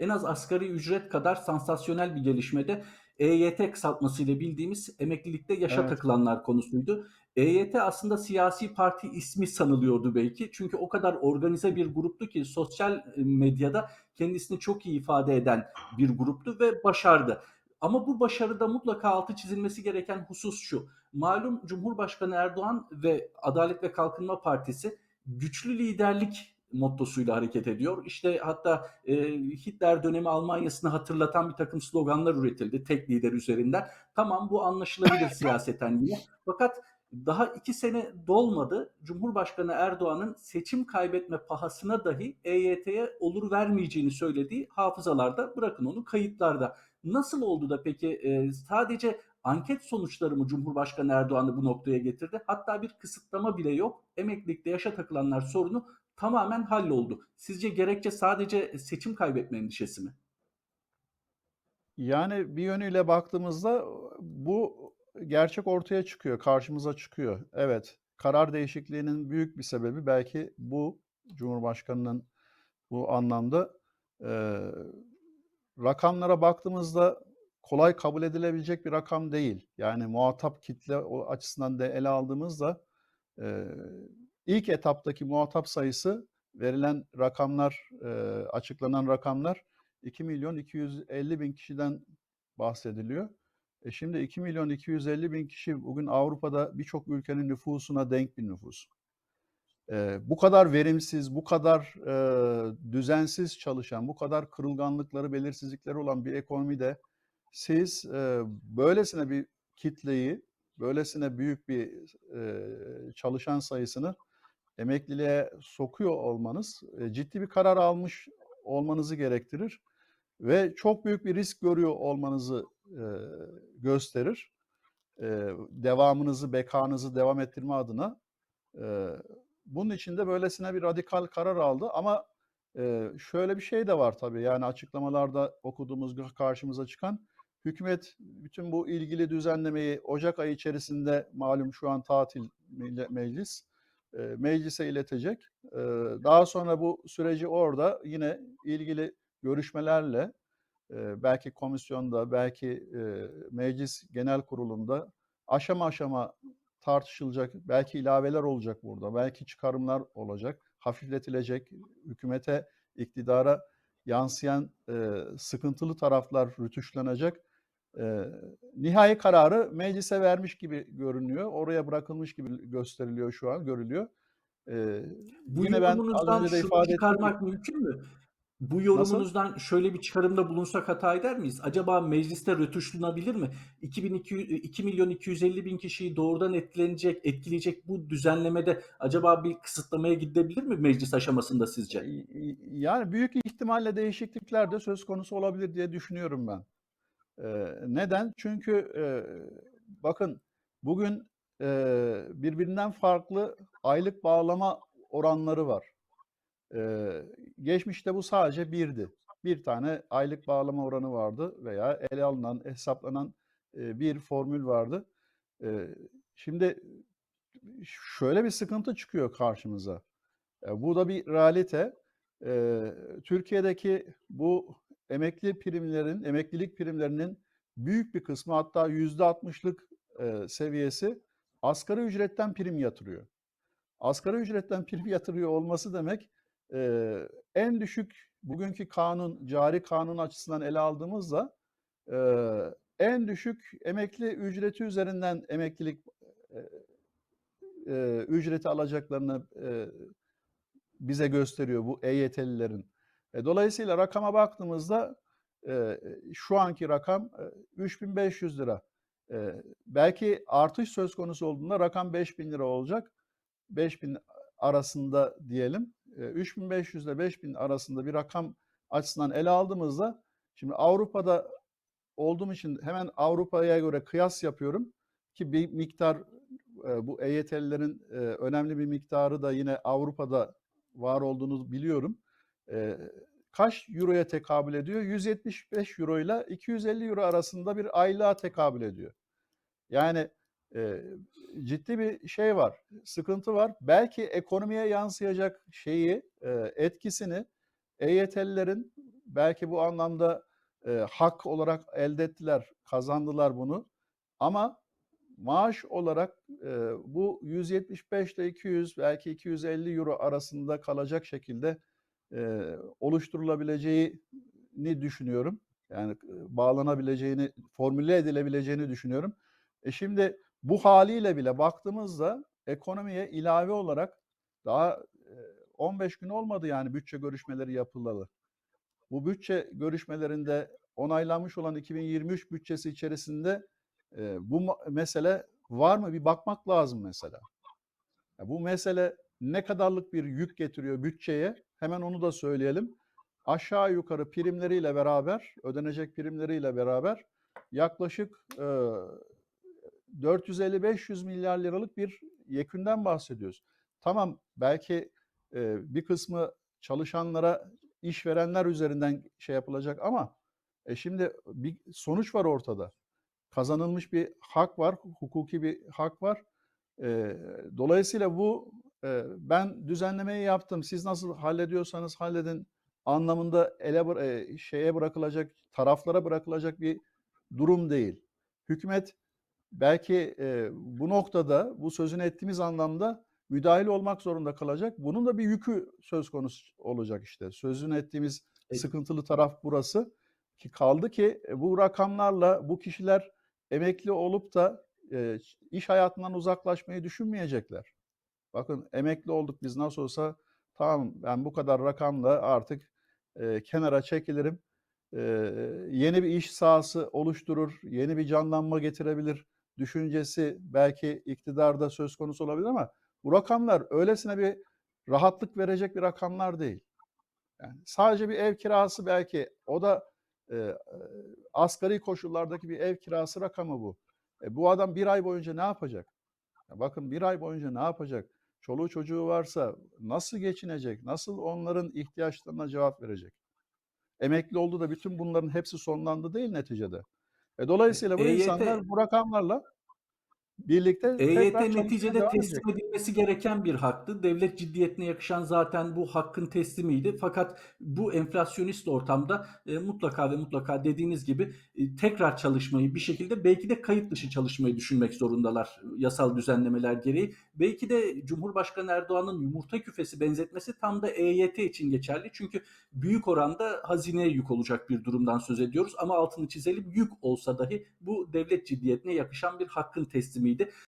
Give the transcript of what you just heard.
en az asgari ücret kadar sansasyonel bir gelişmede EYT kısaltmasıyla bildiğimiz emeklilikte yaşa Evet. takılanlar konusuydu. EYT aslında siyasi parti ismi sanılıyordu belki. Çünkü o kadar organize bir gruptu ki sosyal e, medyada kendisini çok iyi ifade eden bir gruptu ve başardı. Ama bu başarıda mutlaka altı çizilmesi gereken husus şu. Malum Cumhurbaşkanı Erdoğan ve Adalet ve Kalkınma Partisi güçlü liderlik mottosuyla hareket ediyor. İşte hatta e, Hitler dönemi Almanya'sını hatırlatan bir takım sloganlar üretildi tek lider üzerinden. Tamam bu anlaşılabilir siyaseten yine. Fakat daha iki sene dolmadı. Cumhurbaşkanı Erdoğan'ın seçim kaybetme pahasına dahi EYT'ye olur vermeyeceğini söylediği hafızalarda bırakın onu kayıtlarda. Nasıl oldu da peki e, sadece anket sonuçları mı Cumhurbaşkanı Erdoğan'ı bu noktaya getirdi? Hatta bir kısıtlama bile yok. Emeklilikte yaşa takılanlar sorunu tamamen halloldu. Sizce gerekçe sadece seçim kaybetme endişesi mi? Yani bir yönüyle baktığımızda bu gerçek ortaya çıkıyor, karşımıza çıkıyor. Evet, karar değişikliğinin büyük bir sebebi belki bu Cumhurbaşkanı'nın bu anlamda e, rakamlara baktığımızda kolay kabul edilebilecek bir rakam değil. Yani muhatap kitle açısından da ele aldığımızda e, ilk etaptaki muhatap sayısı verilen rakamlar, e, açıklanan rakamlar 2 milyon 250 bin kişiden bahsediliyor. E şimdi 2 milyon 250 bin kişi bugün Avrupa'da birçok ülkenin nüfusuna denk bir nüfus. E, bu kadar verimsiz, bu kadar e, düzensiz çalışan, bu kadar kırılganlıkları, belirsizlikleri olan bir ekonomide siz e, böylesine bir kitleyi, böylesine büyük bir e, çalışan sayısını emekliliğe sokuyor olmanız e, ciddi bir karar almış olmanızı gerektirir ve çok büyük bir risk görüyor olmanızı e, gösterir. E, devamınızı, bekanızı devam ettirme adına. E, bunun için de böylesine bir radikal karar aldı ama e, şöyle bir şey de var tabii yani açıklamalarda okuduğumuz karşımıza çıkan hükümet bütün bu ilgili düzenlemeyi Ocak ayı içerisinde malum şu an tatil meclis e, meclise iletecek. E, daha sonra bu süreci orada yine ilgili görüşmelerle e, belki komisyonda, belki e, meclis genel kurulunda aşama aşama tartışılacak, belki ilaveler olacak burada, belki çıkarımlar olacak, hafifletilecek, hükümete, iktidara yansıyan e, sıkıntılı taraflar rütuşlanacak. E, nihai kararı meclise vermiş gibi görünüyor, oraya bırakılmış gibi gösteriliyor şu an, görülüyor. E, Bu yine ben az önce de ifade çıkarmak gibi, mümkün mü? Bu nasıl? yorumunuzdan şöyle bir çıkarımda bulunsak hata eder miyiz? Acaba mecliste rötuşlanabilir mi? 2200, 2 milyon 250 bin kişiyi doğrudan etkilenecek, etkileyecek bu düzenlemede acaba bir kısıtlamaya gidebilir mi meclis aşamasında sizce? Yani büyük ihtimalle değişiklikler de söz konusu olabilir diye düşünüyorum ben. Neden? Çünkü bakın bugün birbirinden farklı aylık bağlama oranları var. Geçmişte bu sadece birdi. Bir tane aylık bağlama oranı vardı veya ele alınan, hesaplanan bir formül vardı. Şimdi şöyle bir sıkıntı çıkıyor karşımıza. E, bu da bir realite. Türkiye'deki bu emekli primlerin, emeklilik primlerinin büyük bir kısmı hatta yüzde altmışlık e, seviyesi asgari ücretten prim yatırıyor. Asgari ücretten prim yatırıyor olması demek e, en düşük bugünkü kanun, cari kanun açısından ele aldığımızda e, en düşük emekli ücreti üzerinden emeklilik ücreti alacaklarını bize gösteriyor bu EYT'lilerin. E, dolayısıyla rakama baktığımızda e, şu anki rakam e, 3500 lira. Belki artış söz konusu olduğunda rakam 5000 lira olacak. 5000 arasında diyelim. E, 3500 ile 5000 arasında bir rakam açısından ele aldığımızda şimdi Avrupa'da olduğum için hemen Avrupa'ya göre kıyas yapıyorum ki bir miktar bu EYT'lilerin önemli bir miktarı da yine Avrupa'da var olduğunu biliyorum. E, kaç euroya tekabül ediyor? 175 euro ile 250 euro arasında bir aylığa tekabül ediyor. Yani e, ciddi bir şey var, sıkıntı var. Belki ekonomiye yansıyacak şeyi, e, etkisini EYT'lilerin belki bu anlamda, eee, hak olarak elde ettiler, kazandılar bunu ama maaş olarak, eee, bu 175 ile 200 belki €250 arasında kalacak şekilde, eee, oluşturulabileceğini düşünüyorum. Yani, bağlanabileceğini, formüle edilebileceğini düşünüyorum. E, şimdi bu hâliyle bile baktığımızda ekonomiye ilave olarak daha, eee, 15 gün olmadı yani bütçe görüşmeleri yapılalı. Bu bütçe görüşmelerinde onaylanmış olan 2023 bütçesi içerisinde, eee, bu mesele var mı? Bir bakmak lazım mesela. Ya, bu mesele ne kadarlık bir yük getiriyor bütçeye? Hemen onu da söyleyelim. Aşağı yukarı primleriyle beraber, ödenecek primleriyle beraber yaklaşık, ııı, 450-500 milyar liralık bir yekünden bahsediyoruz. Tamam, belki, eee, bir kısmı çalışanlara, işverenler üzerinden şey yapılacak ama, e, şimdi bir sonuç var ortada. Kazanılmış bir hak var, hukuki bir hak var. Eee, dolayısıyla bu, ben düzenlemeyi yaptım, siz nasıl hallediyorsanız halledin anlamında ele şeye bırakılacak, taraflara bırakılacak bir durum değil. Hükümet belki, bu noktada, bu sözünü ettiğimiz anlamda müdahil olmak zorunda kalacak. Bunun da bir yükü söz konusu olacak işte. Sözünü ettiğimiz sıkıntılı taraf burası. Ki kaldı ki, bu rakamlarla bu kişiler emekli olup da, iş hayatından uzaklaşmayı düşünmeyecekler. Bakın emekli olduk biz nasıl olsa tamam ben bu kadar rakamla artık, eee, kenara çekilirim. Eee, yeni bir iş sahası oluşturur, yeni bir canlanma getirebilir düşüncesi belki iktidarda söz konusu olabilir ama bu rakamlar öylesine bir rahatlık verecek bir rakamlar değil. Yani sadece bir ev kirası belki o da, eee, asgari koşullardaki bir ev kirası rakamı bu. E, bu adam 1 ay boyunca ne yapacak? Ya, bakın 1 ay boyunca ne yapacak? Çoluğu çocuğu varsa nasıl geçinecek? Nasıl onların ihtiyaçlarına cevap verecek? Emekli oldu da bütün bunların hepsi sonlandı değil neticede. E, E dolayısıyla bu EYT insanlar bu rakamlarla birlikte EYT neticede devam edecek. teslim edilmesi gereken bir haktı. Devlet ciddiyetine yakışan zaten bu hakkın teslimiydi. Fakat bu enflasyonist ortamda, eee, mutlaka ve mutlaka dediğiniz gibi, eee, tekrar çalışmayı bir şekilde belki de kayıt dışı çalışmayı düşünmek zorundalar, yasal düzenlemeler gereği. Belki de Cumhurbaşkanı Erdoğan'ın yumurta küfesi benzetmesi tam da EYT için geçerli. Çünkü büyük oranda hazineye yük olacak bir durumdan söz ediyoruz ama altını çizelim, yük olsa dahi bu devlet ciddiyetine yakışan bir hakkın teslimiydi.